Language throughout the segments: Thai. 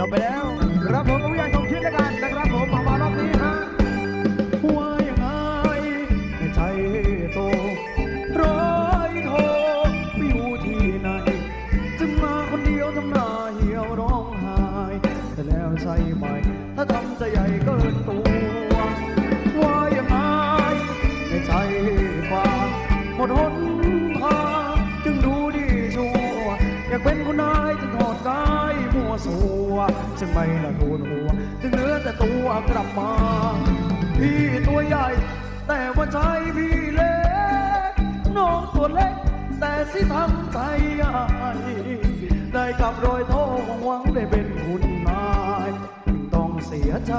กือบไปแล้วรับผมกับวิญ่สมคิดแล้วกันนะครับผมมามารอบนี้ฮะว่ายังไงใใจโตร้อยโทไปอยู่ที่ไหนจึงมาคนเดียวทำหน้าเหี่ยวร้อ จึงถอดกายมัวสัวซึ่งไม่ละทูนหัวจึงเหลือแต่ตัวกลับมา พี่ตัวใหญ่ แต่ว่าใจพี่เล็ก น้องตัวเล็ก แต่สิทำใจใหญ่ได้กับรอยโทหวังได้เป็นคุณนายต้องเสียใจ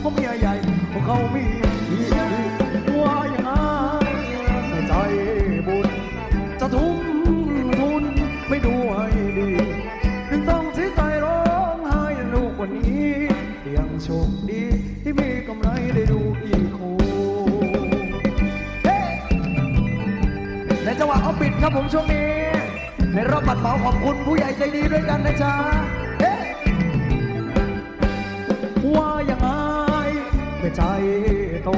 เพราะเมียใหญ่พวกเขามี โชคดี ที่มีกำไรได้ดูอีกคนเฮ้ในจังหวะเขาปิดครับผมช่วงนี้ ในรอบบัตรเหมาขอบคุณผู้ใหญ่ใจดีด้วยกันนะจ๊ะว่ายังไงไม่ใจโต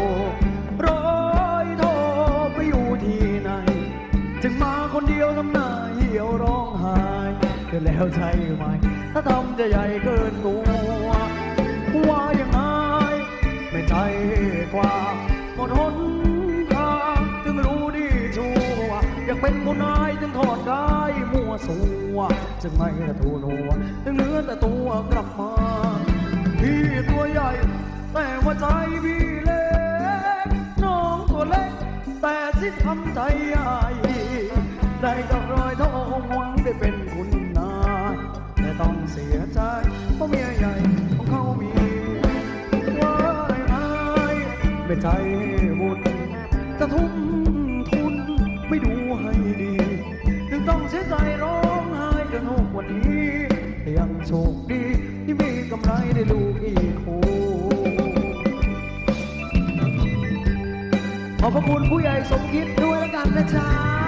ร้อยโทไปอยู่ที่ไหนจึงมาคนเดียวทำหน้าเหี่ยวร้องไห้เกิดแล้วใช่ไหมถ้าทำจะใหญ่เกินตัว กเป็นคนนายจึงถอดกายมัวสัวจึงไม่ละทูนัวจึงเหลือแต่ตัวกลับมา พี่ตัวใหญ่ แต่ว่าใจพี่เล็ก น้องตัวเล็ก แต่สิทำใจใหญ่ได้กับรอยทองหวังได้เป็นคุณนายแต่ต้องเสียใจเพราะเมียใหญ่ของเขามีว่าไอ้ไม่ใจบุญจะทุ่ม ต้องเสียใจร้องไห้จนหกวันนี้แต่ยังโชคดีที่มีกำไรได้ลูกอีกคนขอบพระคุณผู้ใหญ่สมคิดด้วยแล้วกันนะจ๊ะ